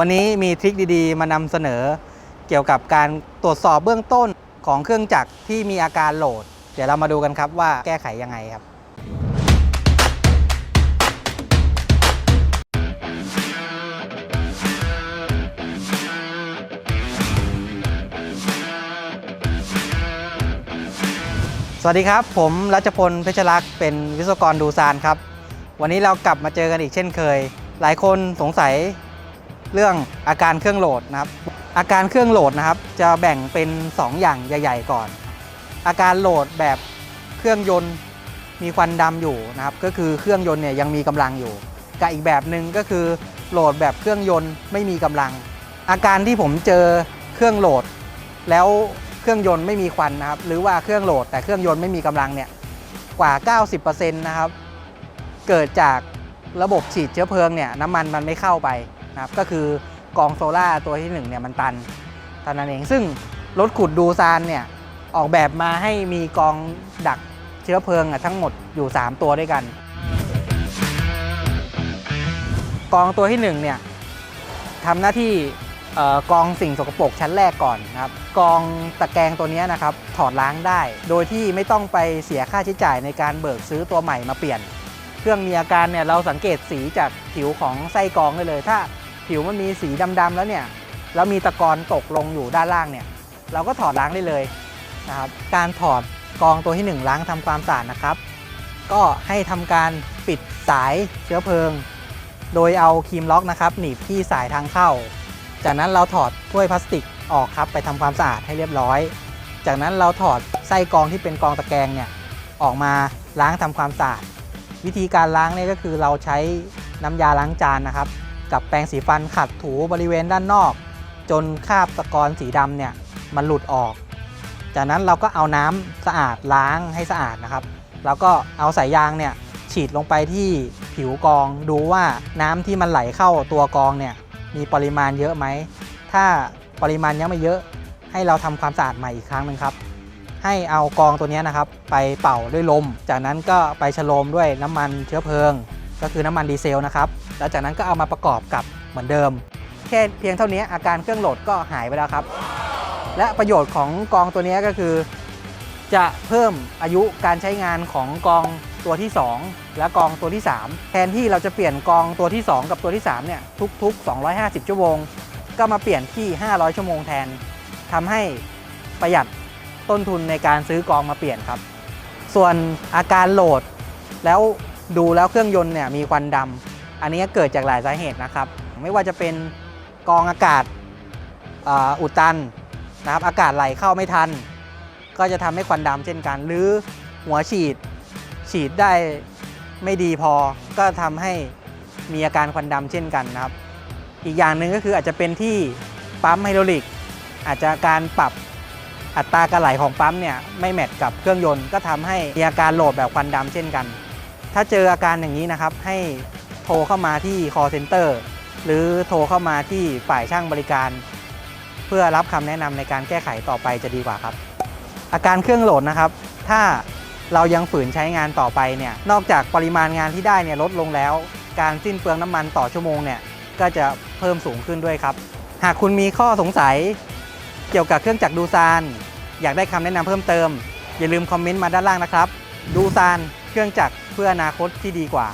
วันนี้มีทริคดีๆ มานำเสนอ เกี่ยวกับการตรวจสอบเบื้องต้นของเครื่องจักรที่มีอาการโหลด เดี๋ยวเรามาดูกันครับว่าแก้ไขยังไงครับ สวัสดีครับ ผมรัชพลเพชรลักษณ์เป็นวิศวกรดูซานครับ วันนี้เรากลับมาเจอกันอีกเช่นเคย หลายคนสงสัย เรื่องอาการเครื่องโหลดนะครับ อาการเครื่องโหลดนะครับ จะแบ่งเป็น 2 อย่างใหญ่ ๆ ก่อน อาการโหลดแบบเครื่องยนต์มีควันดำอยู่นะครับ ก็คือเครื่องยนต์เนี่ยยังมีกำลังอยู่ กับอีกแบบหนึ่งก็คือโหลดแบบเครื่องยนต์ไม่มีกำลัง อาการที่ผมเจอเครื่องโหลด แล้วเครื่องยนต์ไม่มีควันนะครับ หรือว่าเครื่องโหลดแต่เครื่องยนต์ไม่มีกำลังเนี่ยกว่า 90%นะครับ เกิดจากระบบฉีดเชื้อเพลิงเนี่ยน้ำมันมันไม่เข้าไป นะครับก็คือกองโซล่าตัวที่1เนี่ยมันตันเท่านั้นเองซึ่งรถขุดดูซานเนี่ยออกแบบมาให้มีกองดักเชื้อเพลิงอะทั้งหมดอยู่ 3 ตัวด้วยกัน กองตัวที่1เนี่ยทำหน้าที่กองสิ่งสกปรกชั้นแรกก่อนนะครับกองตะแกรงตัวนี้นะครับถอดล้างได้ โดยที่ไม่ต้องไปเสียค่าใช้จ่ายในการเบิกซื้อตัวใหม่มาเปลี่ยน เครื่องมีอาการเนี่ยเราสังเกตสีจากผิวของไส้กองได้เลย ถ้า ผิวมันมีสีดำๆแล้วเนี่ยแล้วมีตะกอนตกลงอยู่ด้านล่างเนี่ย เราก็ถอดล้างได้เลยนะครับการถอดกองตัวที่ 1 ล้างทำความสะอาดนะครับ ก็ให้ทำการปิดสายเชื้อเพลิง โดยเอาครีมล็อกนะครับ หนีบที่สายทางเข้า จากนั้นเราถอดถ้วยพลาสติกออกครับไปทำความสะอาดให้เรียบร้อย จากนั้นเราถอดไส้กองที่เป็นกองตะแกรงเนี่ยออกมาล้างทำความสะอาดวิธีการล้างเนี่ยก็คือเราใช้น้ำยาล้างจานนะครับ กับแปรงสีฟันขัดถูบริเวณด้านนอก จนคราบตะกอนสีดำเนี่ยมันหลุดออก จากนั้นเราก็เอาน้ำสะอาดล้างให้สะอาดนะครับ แล้วก็เอาสายยางเนี่ยฉีดลงไปที่ผิวกองดูว่าน้ำที่มันไหลเข้าตัวกองเนี่ยมีปริมาณเยอะไหม ถ้าปริมาณยังไม่เยอะ ให้เราทำความสะอาดใหม่อีกครั้งหนึ่งครับ ให้เอากองตัวนี้นะครับ ไปเป่าด้วยลม จากนั้นก็ไปฉโลมด้วยน้ำมันเชื้อเพลิง ก็คือน้ำมันดีเซลนะครับ แล้วจากนั้นก็เอามาประกอบกับเหมือนเดิม แค่เพียงเท่านี้อาการเครื่องโหลดก็หายไปแล้วครับ และประโยชน์ของกองตัวนี้ก็คือ จะเพิ่มอายุการใช้งานของกองตัวที่ 2 และกองตัวที่ 3 แทนที่เราจะเปลี่ยนกองตัวที่ 2 กับตัวที่3เนี่ยทุก ๆ 250 ชั่วโมง ก็มาเปลี่ยนที่ 500 ชั่วโมงแทนทำให้ประหยัดต้นทุนในการซื้อกองมาเปลี่ยนครับ ส่วนอาการโหลดแล้วดูแล้วเครื่องยนต์เนี่ยมีควันดำ อันนี้เกิดจากหลายสาเหตุนะครับ ไม่ว่าจะเป็นกองอากาศอ,อุดตันนะครับ อากาศไหลเข้าไม่ทัน ก็จะทำให้ควันดำเช่นกัน หรือหัวฉีดฉีดได้ไม่ดีพอ ก็ทำให้มีอาการควันดำเช่นกันนะครับ อีกอย่างหนึ่งก็คืออาจจะเป็นที่ปั๊มไฮดรอลิก อาจจะการปรับอัตราการไหลของปั๊มเนี่ยไม่แมทกับเครื่องยนต์ ก็ทำให้มีอาการโหลดแบบควันดำเช่นกัน ถ้าเจออาการอย่างนี้นะครับให้ โทรเข้ามาที่ call center หรือโทรเข้ามาที่ฝ่ายช่างบริการ เพื่อรับคำแนะนำในการแก้ไขต่อไปจะดีกว่าครับ อาการเครื่องโหลดนะครับ ถ้าเรายังฝืนใช้งานต่อไปเนี่ย นอกจากปริมาณงานที่ได้เนี่ยลดลงแล้ว การสิ้นเปลืองน้ำมันต่อชั่วโมงเนี่ยก็จะเพิ่มสูงขึ้นด้วยครับ หากคุณมีข้อสงสัย เกี่ยวกับเครื่องจักรดูซาน อยากได้คำแนะนำเพิ่มเติม อย่าลืมคอมเมนต์มาด้านล่างนะครับ ดูซานเครื่องจักรเพื่ออนาคตที่ดีกว่า